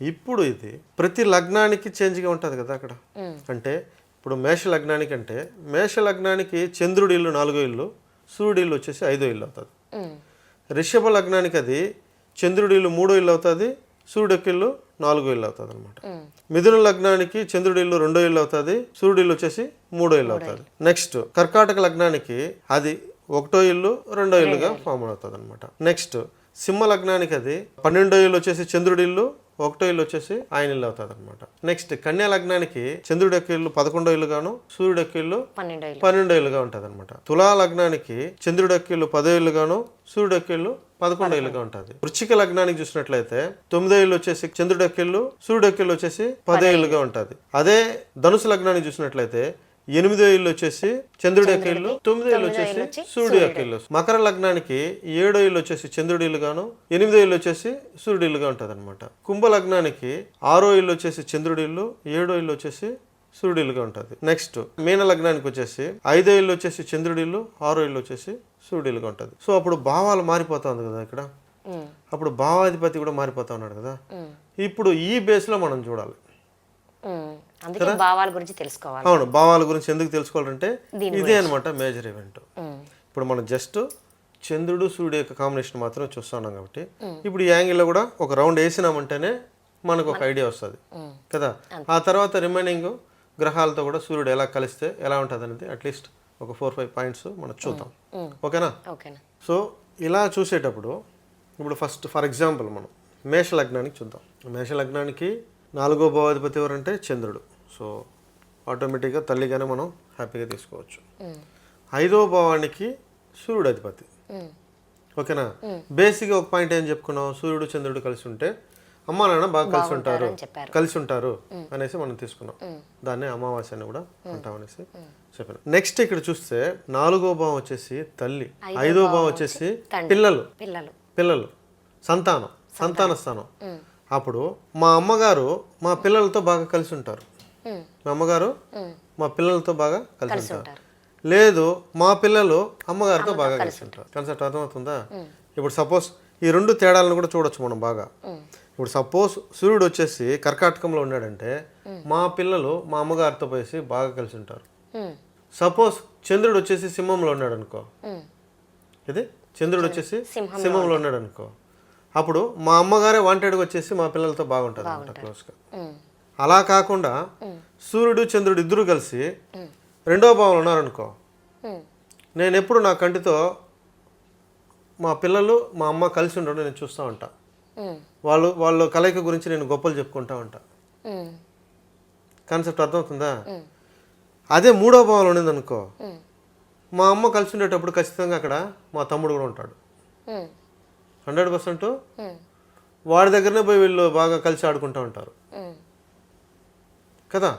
ఇప్పుడు ఇది ప్రతి లగ్నానికి చేంజ్గా ఉంటుంది కదా అక్కడ. అంటే ఇప్పుడు మేష లగ్నానికి అంటే మేష లగ్నానికి చంద్రుడి ఇల్లు నాలుగో ఇల్లు సూర్యుడి ఇల్లు వచ్చేసి ఐదో ఇల్లు అవుతుంది. రిషభ లగ్నానికి అది చంద్రుడి ఇల్లు మూడో ఇల్లు అవుతుంది సూర్యుడి ఇల్లు నాలుగో ఇల్లు అవుతుంది అనమాట. మిథున లగ్నానికి చంద్రుడి ఇల్లు రెండో ఇల్లు అవుతుంది సూర్యుడి ఇల్లు వచ్చేసి మూడో ఇల్లు అవుతుంది నెక్స్ట్ కర్కాటక లగ్నానికి అది ఒకటో ఇల్లు రెండో ఇల్లుగా ఫామ్ అవుతుంది అనమాట నెక్స్ట్ సింహ లగ్నానికి అది. పన్నెండో ఇల్లు వచ్చేసి చంద్రుడి ఇల్లు ఒకటో ఇల్లు వచ్చేసి ఆయన ఇల్లు అవుతుంది అనమాట నెక్స్ట్ కన్యా లగ్నానికి చంద్రుడి యొక్క ఇల్లు పదకొండో ఇల్లు గాను సూర్యుడి యొక్క ఇల్లు పన్నెండో ఇల్లు. పన్నెండో ఇల్లుగా ఉంటుంది అనమాట తులా లగ్నానికి చంద్రుడి యొక్క ఇల్లు పదో ఇల్లుగాను సూర్యుడు యొక్క ఇల్లు పదకొండో ఇల్లుగా ఉంటుంది. వృచ్చిక లగ్నానికి చూసినట్లయితే తొమ్మిదో ఇల్లు వచ్చేసి చంద్రుడి యొక్క ఇల్లు సూర్యుడు యొక్క ఇల్లు వచ్చేసి పదో ఇల్లుగా ఉంటుంది. అదే ధనుసు లగ్నానికి చూసినట్లయితే ఎనిమిదో ఇల్లు వచ్చేసి చంద్రుడి యొక్క ఇల్లు తొమ్మిదో ఇల్లు వచ్చేసి సూర్యుడు యొక్క ఇల్లు. మకర లగ్నానికి ఏడో ఇల్లు వచ్చేసి చంద్రుడి ఇల్లుగాను ఎనిమిదో ఇల్లు వచ్చేసి సూర్యుడి ఇల్లుగా ఉంటుంది అనమాట కుంభ లగ్నానికి ఆరో ఇల్లు వచ్చేసి చంద్రుడి ఇల్లు ఏడో ఇల్లు వచ్చేసి సూర్యుడి ఇల్లుగా ఉంటుంది. నెక్స్ట్ మీన లగ్నానికి వచ్చేసి ఐదో ఇల్లు వచ్చేసి చంద్రుడి ఇల్లు ఆరో ఇల్లు వచ్చేసి సూర్యుడి ఇల్లుగా ఉంటుంది. సో అప్పుడు భావాలు మారిపోతా ఉంది కదా ఇక్కడ. అప్పుడు భావాధిపతి కూడా మారిపోతా ఉన్నాడు కదా. ఇప్పుడు ఈ బేస్లో మనం చూడాలి. అందుకే భావాల గురించి తెలుసుకోవాలి. అవును భావాల గురించి ఎందుకు తెలుసుకోవాలంటే ఇదే అనమాట మేజర్ ఈవెంట్. ఇప్పుడు మనం జస్ట్ చంద్రుడు సూర్యుడు యొక్క కాంబినేషన్ మాత్రమే చూస్తున్నాం కాబట్టి ఇప్పుడు ఈ యాంగిల్లో కూడా ఒక రౌండ్ వేసినామంటేనే మనకు ఒక ఐడియా వస్తుంది. కదా? ఆ తర్వాత రిమైనింగ్ గ్రహాలతో కూడా సూర్యుడు ఎలా కలిస్తే ఎలా ఉంటుంది అనేది అట్లీస్ట్ ఒక ఫోర్ ఫైవ్ పాయింట్స్ మనం చూద్దాం. ఓకేనా? ఓకేనా? సో ఇలా చూసేటప్పుడు ఇప్పుడు ఫస్ట్ ఫర్ ఎగ్జాంపుల్ మనం మేష లగ్నానికి చూద్దాం. మేష లగ్నానికి నాలుగో భావాధిపతి ఎవరంటే చంద్రుడు. సో ఆటోమేటిక్గా తల్లిగానే మనం హ్యాపీగా తీసుకోవచ్చు. ఐదో భావానికి సూర్యుడు అధిపతి. ఓకేనా? బేసిక్గా ఒక పాయింట్ ఏం చెప్పుకున్నాం? సూర్యుడు చంద్రుడు కలిసి ఉంటే అమ్మా నాన్న బాగా కలిసి ఉంటారు. కలిసి ఉంటారు అనేసి మనం తీసుకున్నాం. దాన్నే అమావాస్య అని కూడా అంటాం అనేసి చెప్పాను. నెక్స్ట్ ఇక్కడ చూస్తే నాలుగో భావం వచ్చేసి తల్లి. ఐదో భావం వచ్చేసి పిల్లలు. పిల్లలు. పిల్లలు. సంతానం. సంతాన. స్థానం అప్పుడు మా అమ్మగారు మా పిల్లలతో బాగా కలిసి ఉంటారు. మా అమ్మగారు. మా పిల్లలతో బాగా కలిసి ఉంటారు. లేదు మా పిల్లలు అమ్మగారితో బాగా కలిసి ఉంటారు. కాన్సెప్ట్ అర్థమవుతుందా? ఇప్పుడు సపోజ్ ఈ రెండు తేడాలను కూడా చూడొచ్చు మనం బాగా. ఇప్పుడు సపోజ్ సూర్యుడు వచ్చేసి కర్కాటకంలో ఉన్నాడంటే మా పిల్లలు మా అమ్మగారితో పోయేసి బాగా కలిసి ఉంటారు. సపోజ్ చంద్రుడు వచ్చేసి సింహంలో ఉన్నాడు అనుకో. ఇది చంద్రుడు వచ్చేసి సింహంలో సింహంలో ఉన్నాడు. అనుకో అప్పుడు మా అమ్మగారే వాంటెడ్గా వచ్చేసి మా పిల్లలతో బాగుంటుంది అనమాట క్లోజ్గా. అలా కాకుండా సూర్యుడు చంద్రుడు ఇద్దరు కలిసి రెండో భావంలో ఉన్నారనుకో నేను ఎప్పుడు నా కంటితో మా పిల్లలు మా అమ్మ కలిసి ఉండడం నేను చూస్తూ ఉంటా. వాళ్ళు వాళ్ళ కలయిక గురించి నేను గొప్పలు చెప్పుకుంటా ఉంటా. కాన్సెప్ట్ అర్థమవుతుందా? అదే మూడో భావంలో ఉమ్, మా అమ్మ కలిసి ఉండేటప్పుడు ఖచ్చితంగా అక్కడ మా తమ్ముడు కూడా ఉంటాడు. హండ్రెడ్ పర్సెంట్ వాడి దగ్గరనే పోయి వీళ్ళు బాగా కలిసి ఆడుకుంటూ ఉంటారు. కదా?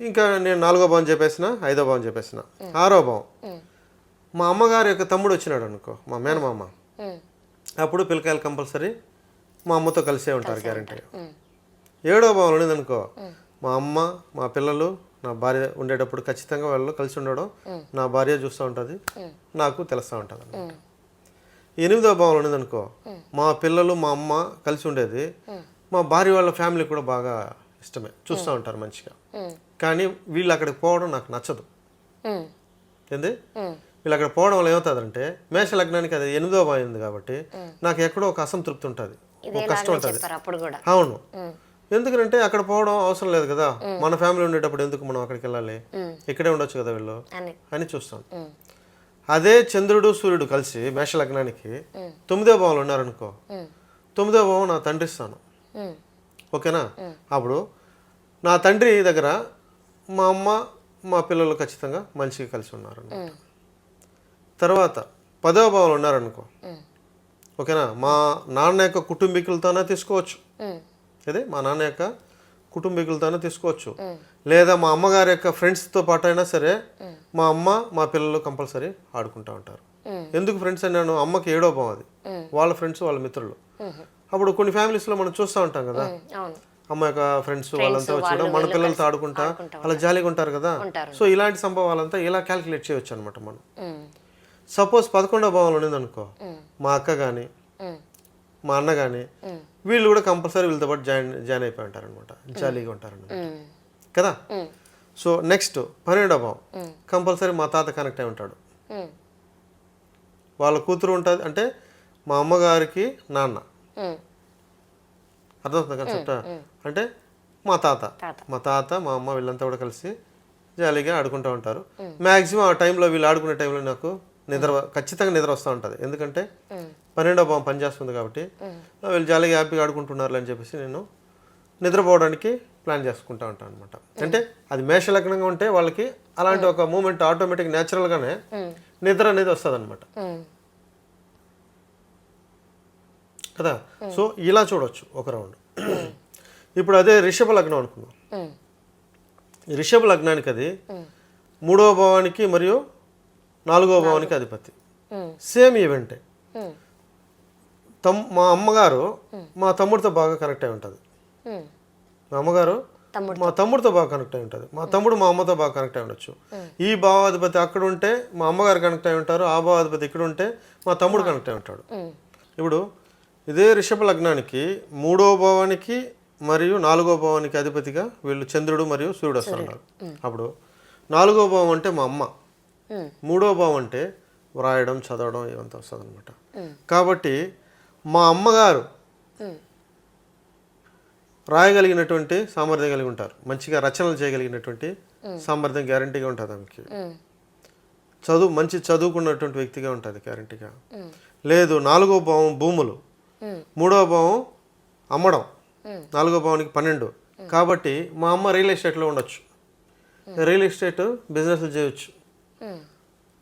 ఇంకా నేను నాలుగో భావం చెప్పేసిన ఐదో భావం చెప్పేసిన. ఆరో భావం. మా అమ్మగారి యొక్క తమ్ముడు వచ్చినాడు అనుకో మా మేనమామ. అప్పుడు పిల్లకాయలు కంపల్సరీ మా అమ్మతో కలిసే ఉంటారు గ్యారంటీ ఏడో భావం ఉన్నది అనుకో మా అమ్మ మా పిల్లలు నా భార్య ఉండేటప్పుడు ఖచ్చితంగా వాళ్ళు కలిసి ఉండడం నా భార్య చూస్తూ ఉంటుంది నాకు తెలుస్తూ ఉంటుంది. ఎనిమిదో ఉన్నది అనుకో. మా పిల్లలు మా అమ్మ కలిసి ఉండేది. మా భార్య వాళ్ళ ఫ్యామిలీ కూడా బాగా ఇష్టమే. చూస్తూ ఉంటారు మంచిగా. కానీ వీళ్ళు అక్కడికి పోవడం నాకు నచ్చదు. ఏంది? వీళ్ళు అక్కడ పోవడం వల్ల ఏమవుతుందంటే మేష లగ్నానికి అది ఎనిమిదో భావం ఉంది కాబట్టి నాకు ఎక్కడో ఒక అసంతృప్తి ఉంటుంది. ఒక కష్టం ఉంటుంది. అవును. ఎందుకంటే అక్కడ పోవడం అవసరం లేదు కదా. మన ఫ్యామిలీ ఉండేటప్పుడు ఎందుకు మనం అక్కడికి వెళ్ళాలి? ఇక్కడే ఉండొచ్చు కదా వీళ్ళు? అని. చూస్తాం. అదే చంద్రుడు సూర్యుడు కలిసి మేష లగ్నానికి తొమ్మిదో భావంలో ఉన్నారనుకో. తొమ్మిదో భావం నా తండ్రి ఉమ్, ఓకేనా? అప్పుడు నా తండ్రి దగ్గర మా అమ్మ మా పిల్లలు ఖచ్చితంగా మంచిగా కలిసి ఉన్నారు తర్వాత పదవ భావంలో ఉన్నారనుకో. ఓకేనా? మా నాన్న యొక్క కుటుంబీకులతోనే తీసుకోవచ్చు. అదే మా నాన్న యొక్క కుటుంబీకులతోనే తీసుకోవచ్చు. లేదా మా అమ్మగారి యొక్క ఫ్రెండ్స్తో పాటు అయినా సరే మా అమ్మ మా పిల్లలు కంపల్సరీ ఆడుకుంటూ ఉంటారు. ఎందుకు ఫ్రెండ్స్ అన్నాను అమ్మకి ఏడో భావం అది. వాళ్ళ ఫ్రెండ్స్ వాళ్ళ మిత్రులు. అప్పుడు కొన్ని ఫ్యామిలీస్లో మనం చూస్తూ ఉంటాం కదా. అమ్మ యొక్క ఫ్రెండ్స్ వాళ్ళంతా వచ్చి మన పిల్లలతో ఆడుకుంటా అలా జాలీగా ఉంటారు కదా. సో ఇలాంటి సంభవాలంతా ఇలా క్యాలిక్యులేట్ చేయొచ్చు అనమాట మనం. సపోజ్ పదకొండో భావంలో అనుకో మా అక్క కానీ మా అన్న కానీ వీళ్ళు కూడా కంపల్సరీ వీళ్ళతో పాటు జాయిన్ జాయిన్ అయిపోయి ఉంటారు అనమాట జాలీగా ఉంటారన్నమాట. ఉమ్, కదా? సో నెక్స్ట్ పన్నెండో భావం కంపల్సరీ మా తాత కనెక్ట్ అయి ఉంటాడు. వాళ్ళ కూతురు ఉంటుంది అంటే మా అమ్మగారికి నాన్న. అర్థమవుతుంది కన్సెప్ట్ అంటే మా తాత. మా తాత మా అమ్మ వీళ్ళంతా కూడా కలిసి జాలీగా ఆడుకుంటూ ఉంటారు. మ్యాక్సిమం ఆ టైంలో వీళ్ళు ఆడుకునే టైంలో నాకు నిద్ర ఖచ్చితంగా నిద్ర వస్తూ ఉంటుంది. ఎందుకంటే పన్నెండో భావం పనిచేస్తుంది కాబట్టి వీళ్ళు జాలీగా హ్యాపీగా ఆడుకుంటున్నారు అని చెప్పేసి నేను నిద్రపోవడానికి ప్లాన్ చేసుకుంటా ఉంటాను అనమాట అంటే అది మేషలగ్నంగా ఉంటే వాళ్ళకి అలాంటి ఒక మూమెంట్ ఆటోమేటిక్ న్యాచురల్గానే ఉమ్, నిద్ర అనేది వస్తుంది అనమాట కదా? సో ఇలా చూడొచ్చు ఒక రౌండ్. ఇప్పుడు అదే రిషభ లగ్నం అనుకుందాం. ఈ రిషభ లగ్నానికి అది మూడవ భావానికి మరియు నాలుగవ భావానికి అధిపతి. సేమ్ ఈవెంటే. తమ్ మా అమ్మగారు మా తమ్ముడితో బాగా కనెక్ట్ అయి ఉంటుంది. మా అమ్మగారు మా తమ్ముడితో బాగా కనెక్ట్ అయి ఉంటుంది. మా తమ్ముడు మా అమ్మతో బాగా కనెక్ట్ అయి ఉండొచ్చు. ఈ భావాధిపతి అక్కడ ఉంటే మా అమ్మగారు కనెక్ట్ అయి ఉంటారు. ఆ భావాధిపతి ఇక్కడ ఉంటే మా తమ్ముడు కనెక్ట్ అయి ఉంటాడు. ఇప్పుడు ఇదే రిషభ లగ్నానికి మూడో భావానికి మరియు నాలుగో భావానికి అధిపతిగా వీళ్ళు చంద్రుడు మరియు సూర్యుడు వస్తున్నారు అప్పుడు నాలుగో భావం అంటే మా అమ్మ. మూడో భావం అంటే వ్రాయడం చదవడం ఇవంతా వస్తుంది అనమాట కాబట్టి మా అమ్మగారు రాయగలిగినటువంటి సామర్థ్యం కలిగి ఉంటారు. మంచిగా రచనలు చేయగలిగినటువంటి సామర్థ్యం గ్యారంటీగా ఉంటుంది ఆమెకి. చదువు మంచి చదువుకున్నటువంటి వ్యక్తిగా ఉంటుంది గ్యారంటీగా లేదు నాలుగో భావం భూములు. మూడో భావం అమ్మడం. నాలుగో భావానికి పన్నెండు. కాబట్టి మా అమ్మ రియల్ ఎస్టేట్లో ఉండొచ్చు. రియల్ ఎస్టేట్ బిజినెస్ చేయొచ్చు. ఉమ్,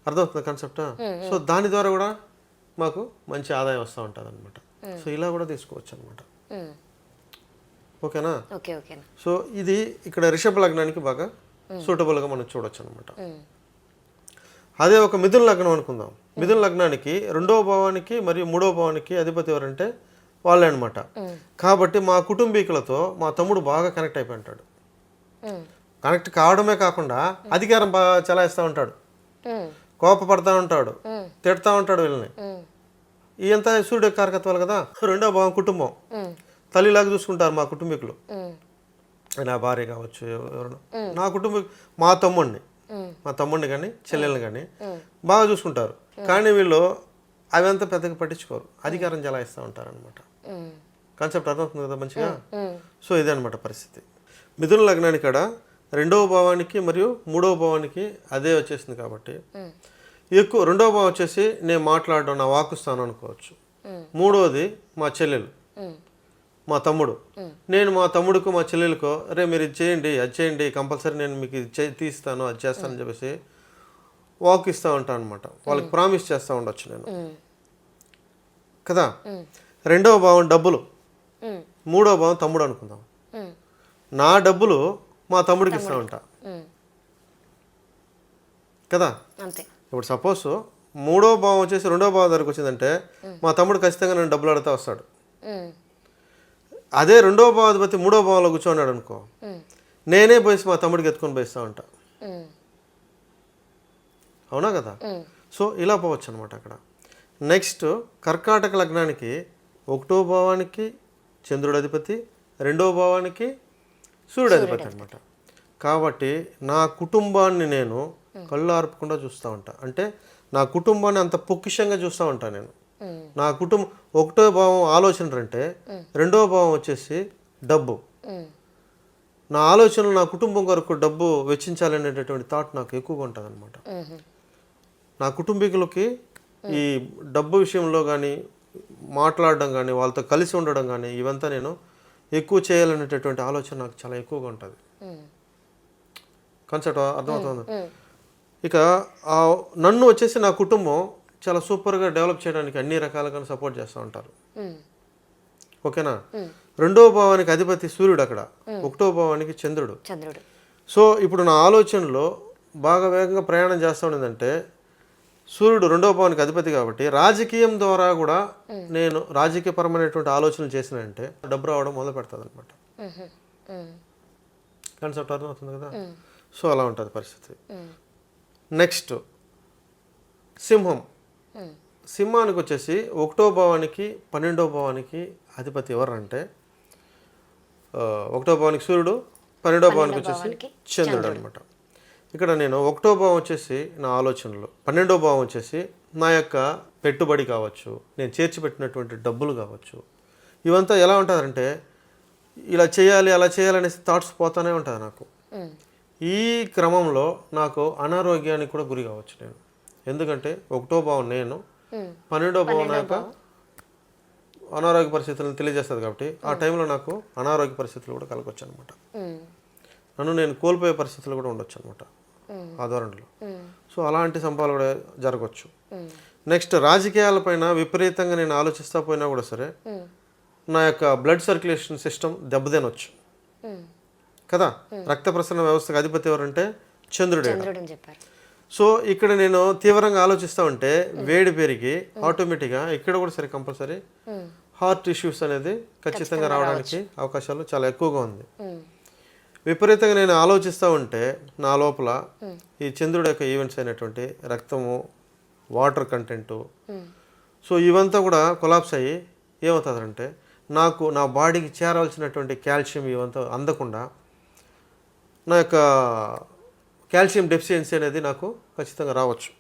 అర్థమవుతుంది కాన్సెప్ట్ సో దాని ద్వారా కూడా మాకు మంచి ఆదాయం వస్తూ ఉంటుంది అనమాట సో ఇలా కూడా తీసుకోవచ్చు అనమాట. ఓకేనా? ఓకే ఓకేనా. సో ఇది ఇక్కడ రిషభ లగ్నానికి బాగా సూటబుల్గా మనం చూడొచ్చు అనమాట అదే ఒక మిథున లగ్నం అనుకుందాం. మిథున లగ్నానికి రెండవ భావానికి మరియు మూడవ భావానికి అధిపతి ఎవరంటే వాళ్ళే అనమాట కాబట్టి మా కుటుంబీకులతో మా తమ్ముడు బాగా కనెక్ట్ అయిపోయి ఉంటాడు. కనెక్ట్ కావడమే కాకుండా అధికారం బాగా చలాయిస్తూ ఉంటాడు. కోపపడతా ఉంటాడు. తిడతా ఉంటాడు వీళ్ళని. ఇదంతా సూర్యుడు కారకత్వాలు కదా? రెండో భావం కుటుంబం. తల్లిలాగా చూసుకుంటారు మా కుటుంబీకులు. నా భార్య కావచ్చు ఎవరైనా నా కుటుంబ మా తమ్ముడిని. మా. తమ్ముడిని కానీ చెల్లెల్ని కానీ బాగా చూసుకుంటారు. కానీ వీళ్ళు అవంతా పెద్దగా పట్టించుకోరు. అధికారం చలాయిస్తూ ఉంటారు అనమాట కాన్సెప్ట్ అర్థమవుతుంది కదా మంచిగా? సో ఇదే అనమాట పరిస్థితి. మిథున లగ్నానికి కాడ రెండవ భావానికి మరియు మూడవ భావానికి అదే వచ్చేసింది కాబట్టి ఎక్కువ రెండవ భావం వచ్చేసి నేను మాట్లాడడం నా వాక్కు స్థానం అనుకోవచ్చు. మూడవది మా చెల్లెలు మా తమ్ముడు. నేను మా తమ్ముడికి మా చెల్లెలకో రే మీరు ఇది చేయండి అది చేయండి కంపల్సరీ నేను మీకు ఇది చే తీస్తాను అది చేస్తానని చెప్పేసి వాక్ ఇస్తూ ఉంటాను అనమాట వాళ్ళకి ప్రామిస్ చేస్తూ ఉండొచ్చు నేను. కదా? రెండవ భావం డబ్బులు. మూడవ భావం తమ్ముడు అనుకుందాం. నా డబ్బులు మా తమ్ముడికి ఇస్తూ ఉంటా. కదా? ఇప్పుడు సపోజ్ మూడో భావం వచ్చేసి రెండో భావం దగ్గరకు వచ్చిందంటే మా తమ్ముడు ఖచ్చితంగా నేను డబ్బులు అడుగుతా వస్తాడు. అదే రెండో భావాధిపతి మూడో భావంలో కూర్చోన్నాడు అనుకో నేనే పోయి మా తమ్ముడికి ఎత్తుకొని పోయిస్తా ఉంటా. అవునా కదా? సో ఇలా పోవచ్చు అనమాట అక్కడ. నెక్స్ట్ కర్కాటక లగ్నానికి ఒకటో భావానికి చంద్రుడు అధిపతి రెండో భావానికి సూర్యుడు అధిపతి అనమాట కాబట్టి నా కుటుంబాన్ని నేను కళ్ళు ఆర్పకుండా చూస్తూ ఉంటా. అంటే నా కుటుంబాన్ని అంత పొక్కిషంగా చూస్తూ ఉంటా నేను. నా కుటుంబం ఒకటో భావం ఆలోచనలు అంటే రెండో భావం వచ్చేసి డబ్బు. నా ఆలోచనలు నా కుటుంబం కొరకు డబ్బు వెచ్చించాలనేటటువంటి థాట్ నాకు ఎక్కువగా ఉంటుంది అనమాట నా కుటుంబీకులకి ఈ డబ్బు విషయంలో కానీ మాట్లాడడం కానీ వాళ్ళతో కలిసి ఉండడం కానీ ఇవంతా నేను ఎక్కువ చేయాలనేటటువంటి ఆలోచన నాకు చాలా ఎక్కువగా ఉంటుంది. కాన్సెప్ట్ అర్థమవుతుంది? ఇక ఆ నన్ను వచ్చేసి నా కుటుంబం చాలా సూపర్గా డెవలప్ చేయడానికి అన్ని రకాలుగా సపోర్ట్ చేస్తూ ఉంటారు. ఓకేనా? రెండో భావానికి అధిపతి సూర్యుడు అక్కడ. ఒకటో భావానికి చంద్రుడు. చంద్రుడు. సో ఇప్పుడు నా ఆలోచనలో బాగా వేగంగా ప్రయాణం చేస్తూ ఉండేదంటే సూర్యుడు రెండవ భావానికి అధిపతి కాబట్టి రాజకీయం ద్వారా కూడా నేను రాజకీయపరమైనటువంటి ఆలోచనలు చేసినంటే డబ్బు రావడం మొదలు పెడుతుంది అనమాట కాన్సెప్ట్ అర్థమవుతుంది కదా? సో అలా ఉంటుంది పరిస్థితి. నెక్స్ట్ సింహం. సింహానికి వచ్చేసి ఒకటో భావానికి పన్నెండో భావానికి అధిపతి ఎవరంటే ఒకటో భావానికి సూర్యుడు పన్నెండో భావానికి వచ్చేసి చంద్రుడు అనమాట ఇక్కడ నేను ఒకటో భావం వచ్చేసి నా ఆలోచనలు. పన్నెండో భావం వచ్చేసి నా యొక్క పెట్టుబడి కావచ్చు నేను చేర్చి పెట్టినటువంటి డబ్బులు కావచ్చు. ఇవంతా ఎలా ఉంటుందంటే ఇలా చేయాలి అలా చేయాలనేసి థాట్స్ పోతానే ఉంటుంది నాకు. ఈ క్రమంలో నాకు అనారోగ్యానికి కూడా గురి కావచ్చు నేను. ఎందుకంటే ఒకటో భావం నేను పన్నెండో భావం నా యొక్క అనారోగ్య పరిస్థితులను తెలియజేస్తుంది కాబట్టి ఆ టైంలో నాకు అనారోగ్య పరిస్థితులు కూడా కలగొచ్చు అనమాట. నన్ను నేను కోల్పోయే పరిస్థితులు కూడా ఉండొచ్చు అనమాట ఆ ధోరణిలో. సో అలాంటి సంపాలు కూడా జరగవచ్చు నెక్స్ట్ రాజకీయాలపైన విపరీతంగా నేను ఆలోచిస్తా పోయినా కూడా సరే నా యొక్క బ్లడ్ సర్క్యులేషన్ సిస్టమ్ దెబ్బతినొచ్చు. కదా? రక్త ప్రసరణ వ్యవస్థకు అధిపతి ఎవరంటే చంద్రుడే సో ఇక్కడ నేను తీవ్రంగా ఆలోచిస్తూ ఉంటే వేడి పెరిగి ఆటోమేటిక్గా ఇక్కడ కూడా సరే కంపల్సరీ హార్ట్ ఇష్యూస్ అనేది ఖచ్చితంగా రావడానికి అవకాశాలు చాలా ఎక్కువగా ఉంది. విపరీతంగా నేను ఆలోచిస్తూ ఉంటే నా లోపల ఈ చంద్రుడి యొక్క ఈవెంట్స్ అయినటువంటి రక్తము వాటర్ కంటెంటు సో ఇవంతా కూడా కొలాప్స్ అయ్యి ఏమవుతుందంటే నాకు నా బాడీకి చేరవలసినటువంటి కాల్షియం ఇవంతా అందకుండా నా యొక్క కాల్షియం డెఫిషియన్సీ అనేది నాకు ఖచ్చితంగా రావచ్చు.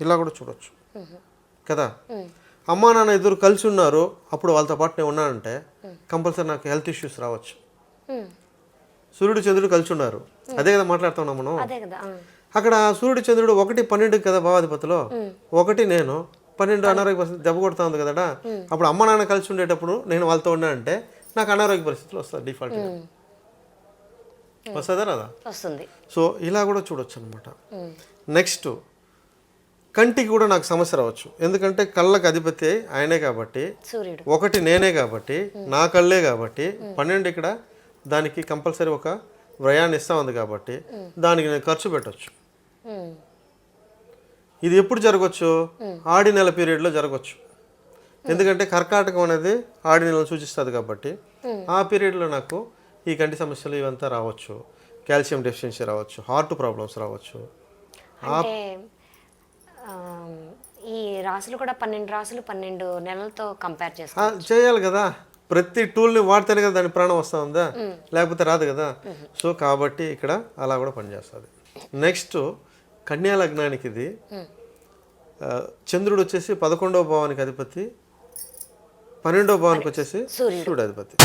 ఇలా కూడా చూడొచ్చు. ఉమ్, కదా? అమ్మా నాన్న ఇద్దరు కలిసి ఉన్నారు. అప్పుడు వాళ్ళతో పాటు నేను ఉన్నానంటే కంపల్సరీ నాకు హెల్త్ ఇష్యూస్ రావచ్చు. సూర్యుడు చంద్రుడు కలిసి ఉన్నారు. అదే కదా మాట్లాడుతున్నాం మనం. అక్కడ సూర్యుడు చంద్రుడు ఒకటి పన్నెండు కదా భావాధిపతిలో ఒకటి నేను పన్నెండు అనారోగ్య పరిస్థితి దెబ్బ కొడుతా ఉంది కదా అప్పుడు అమ్మ నాన్న కలిసి ఉండేటప్పుడు నేను వాళ్ళతో ఉన్నానంటే నాకు అనారోగ్య పరిస్థితులు వస్తుంది డిఫాల్ట్ వస్తుందా రాదా? వస్తుంది. సో ఇలా కూడా చూడొచ్చు అనమాట నెక్స్ట్ కంటికి కూడా నాకు సమస్య రావచ్చు. ఎందుకంటే కళ్ళకు అధిపతి ఆయనే కాబట్టి ఒకటి నేనే కాబట్టి నా కళ్ళే కాబట్టి పన్నెండు ఇక్కడ దానికి కంపల్సరీ ఒక వ్యయాన్ని ఇస్తా ఉంది కాబట్టి దానికి నేను ఖర్చు పెట్టొచ్చు. ఇది ఎప్పుడు జరగవచ్చు ఆడి నెల పీరియడ్లో జరగవచ్చు ఎందుకంటే కర్కాటకం అనేది ఆడి నెలను సూచిస్తుంది కాబట్టి ఆ పీరియడ్లో నాకు ఈ కంటి సమస్యలు ఇవంతా రావచ్చు. కాల్షియం డెఫిషియన్సీ రావచ్చు హార్ట్ ప్రాబ్లమ్స్ రావచ్చు. ఈ రాసులు కూడా పన్నెండు రాసులు పన్నెండు నెలలతో కంపేర్ చేసుకో ఆ, చేయాలి కదా. ప్రతి టూల్ని వాడితేనే కదా దాని ప్రాణం వస్తూ ఉందా లేకపోతే రాదు కదా? సో కాబట్టి ఇక్కడ అలా కూడా పనిచేస్తుంది. నెక్స్ట్ కన్యా లగ్నానికి ఇది చంద్రుడు వచ్చేసి పదకొండవ భావానికి అధిపతి పన్నెండో భావానికి వచ్చేసి సూర్యుడు. సూర్యాధిపతి